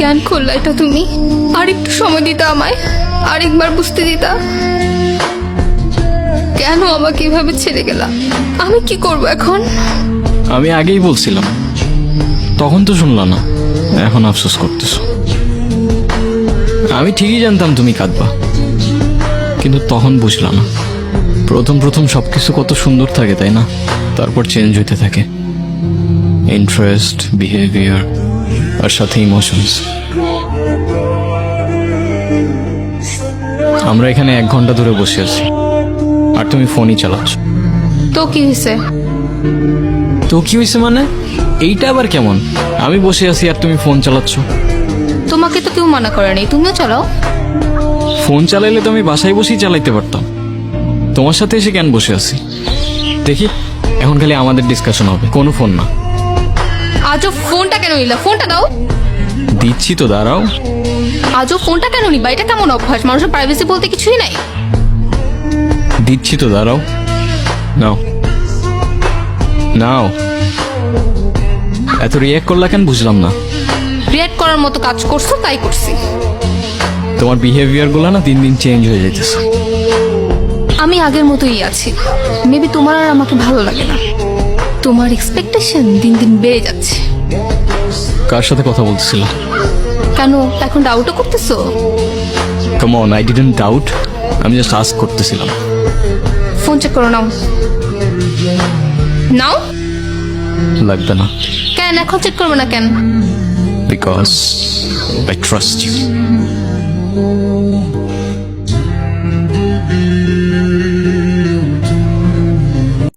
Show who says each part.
Speaker 1: জ্ঞান করলা এটা তুমি। আর একটু সময় দিতা আমায়, আরেকবার বুঝতে দিতা। কেন আমাকে এভাবে ছেড়ে গেলা? আমি কি করব এখন?
Speaker 2: আমি আগেই বলছিলাম। তখন তো শুনলা না, এখন আফসোস করতেছ। আমি ঠিকই জানতাম তুমি কাঁদবা, কিন্তু তখন বুঝলাম না। প্রথম প্রথম সবকিছু কত সুন্দর থাকে, তাই না? তারপর চেঞ্জ হইতে থাকে। ইন্টারেস্ট বিহেভিয়ার আর সাথে ইমোশনস আমরা এখানে এক ঘণ্টা ধরে বসে আছি। আর তুমি ফোনই চালাচ্ছ।
Speaker 1: তো কি হয়েছে?
Speaker 2: তো কি হয়েছে মানে? এইটা আবার কেমন? আমি বসে আছি আর তুমি ফোন চালাচ্ছ।
Speaker 1: তোমাকে তো কেউ মানা করে নেই তুমিও চালাও।
Speaker 2: ফোন চালাইলে তো আমি বাসায় বসেই চালাইতে পারতাম। তোমার সাথে এসে কেন বসে আছি? দেখি এখন খালি আমাদের ডিসকাশন হবে। কোনো ফোন না।
Speaker 1: আজও ফোনটা কেন নিলা? ফোনটা দাও।
Speaker 2: দিচ্ছি তো দাঁড়াও।
Speaker 1: আজও ফোনটা কেন নিবা? এটা কেমন অভ্যাস? মানুষের প্রাইভেসি বলতে কিছুই নাই।
Speaker 2: দিচ্ছি তো দাঁড়াও। নাও। নাও। এত রিয়াক্ট করলা কেন বুঝলাম না।
Speaker 1: রিয়াক্ট করার মতো কাজ করছ তাই করছি।
Speaker 2: তোমার বিহেভিয়ারগুলো না দিন দিন চেঞ্জ হয়ে যাইতেছে।
Speaker 1: আমি আগের মতোই আছি। মেবি তোমার আর আমাকে ভালো লাগে না। তোমার এক্সপেকটেশন দিন দিন বেড়ে যাচ্ছে।
Speaker 2: কার সাথে কথা বলতেছিল?
Speaker 1: কেন? এখন ডাউটও করতেছো?
Speaker 2: Come on I didn't doubt আমি জাস্ট আস্ক করতেছিলাম।
Speaker 1: ফোন চেক করো নাও। নাও?
Speaker 2: লাগবে না।
Speaker 1: কেন? এখন চেক করবে না কেন?
Speaker 2: Because I trust you